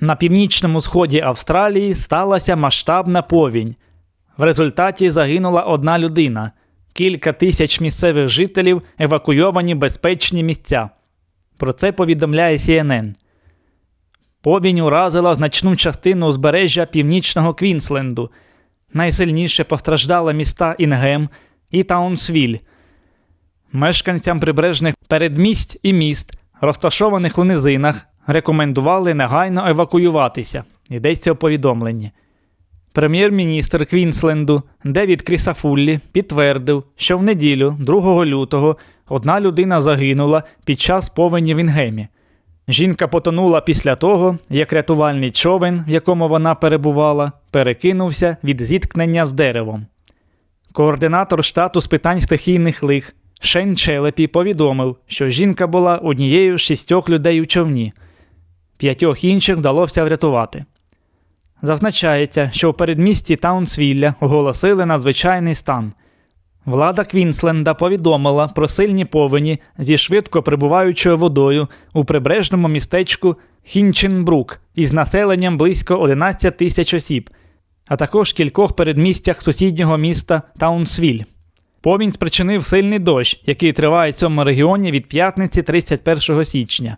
На північному сході Австралії сталася масштабна повінь. В результаті загинула одна людина. Кілька тисяч місцевих жителів евакуйовані безпечні місця. Про це повідомляє CNN. Повінь уразила значну частину узбережжя північного Квінсленду. Найсильніше постраждали міста Інгем і Таунсвіль. Мешканцям прибережних передмість і міст, розташованих у низинах, рекомендували негайно евакуюватися. Йдеться у повідомленні. Прем'єр-міністр Квінсленду Девід Крісафуллі підтвердив, що в неділю, 2 лютого, одна людина загинула під час повені в Інгемі. Жінка потонула після того, як рятувальний човен, в якому вона перебувала, перекинувся від зіткнення з деревом. Координатор штату з питань стихійних лих Шен Челепі повідомив, що жінка була однією з шістьох людей у човні. П'ятьох інших вдалося врятувати. Зазначається, що у передмісті Таунсвілля оголосили надзвичайний стан. Влада Квінсленда повідомила про сильні повені зі швидко прибуваючою водою у прибережному містечку Хінченбрук із населенням близько 11 тисяч осіб, а також кількох передмістях сусіднього міста Таунсвіль. Повінь спричинив сильний дощ, який триває в цьому регіоні від п'ятниці 31 січня.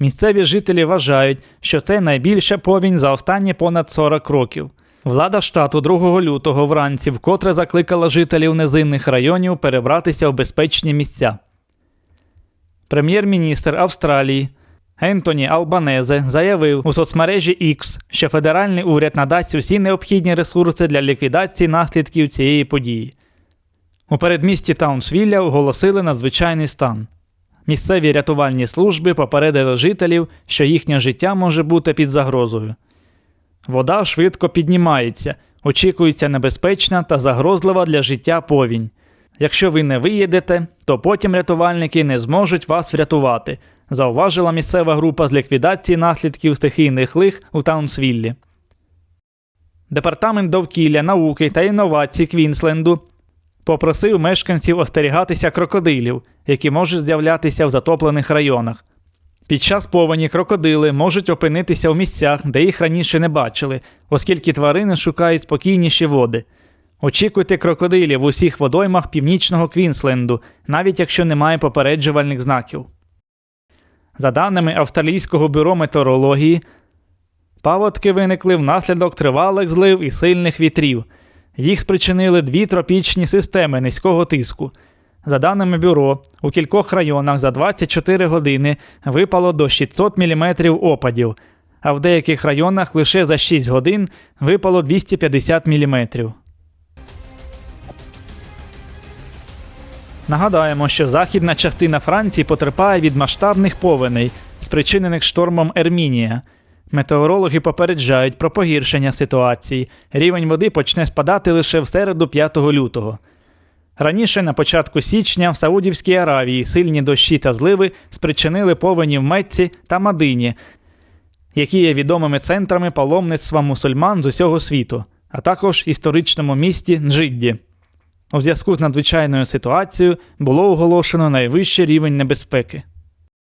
Місцеві жителі вважають, що це найбільша повінь за останні понад 40 років. Влада штату 2 лютого вранці вкотре закликала жителів низинних районів перебратися в безпечні місця. Прем'єр-міністр Австралії Ентоні Албанезе заявив у соцмережі X, що федеральний уряд надасть усі необхідні ресурси для ліквідації наслідків цієї події. У передмісті Таунсвілля оголосили надзвичайний стан. Місцеві рятувальні служби попередили жителів, що їхнє життя може бути під загрозою. Вода швидко піднімається, очікується небезпечна та загрозлива для життя повінь. Якщо ви не виїдете, то потім рятувальники не зможуть вас врятувати, зауважила місцева група з ліквідації наслідків стихійних лих у Таунсвіллі. Департамент довкілля, науки та інновацій Квінсленду попросив мешканців остерігатися крокодилів, які можуть з'являтися в затоплених районах. Під час повені крокодили можуть опинитися в місцях, де їх раніше не бачили, оскільки тварини шукають спокійніші води. Очікуйте крокодилів в усіх водоймах північного Квінсленду, навіть якщо немає попереджувальних знаків. За даними Австралійського бюро метеорології, паводки виникли внаслідок тривалих злив і сильних вітрів. Їх спричинили дві тропічні системи низького тиску. За даними бюро, у кількох районах за 24 години випало до 600 мм опадів, а в деяких районах лише за 6 годин випало 250 мм. Нагадаємо, що західна частина Франції потерпає від масштабних повеней, спричинених штормом Ермінія. Метеорологи попереджають про погіршення ситуації. Рівень води почне спадати лише в середу 5 лютого. Раніше, на початку січня, в Саудівській Аравії сильні дощі та зливи спричинили повені в Мецці та Мадині, які є відомими центрами паломництва мусульман з усього світу, а також історичному місті Нджидді. У зв'язку з надзвичайною ситуацією було оголошено найвищий рівень небезпеки.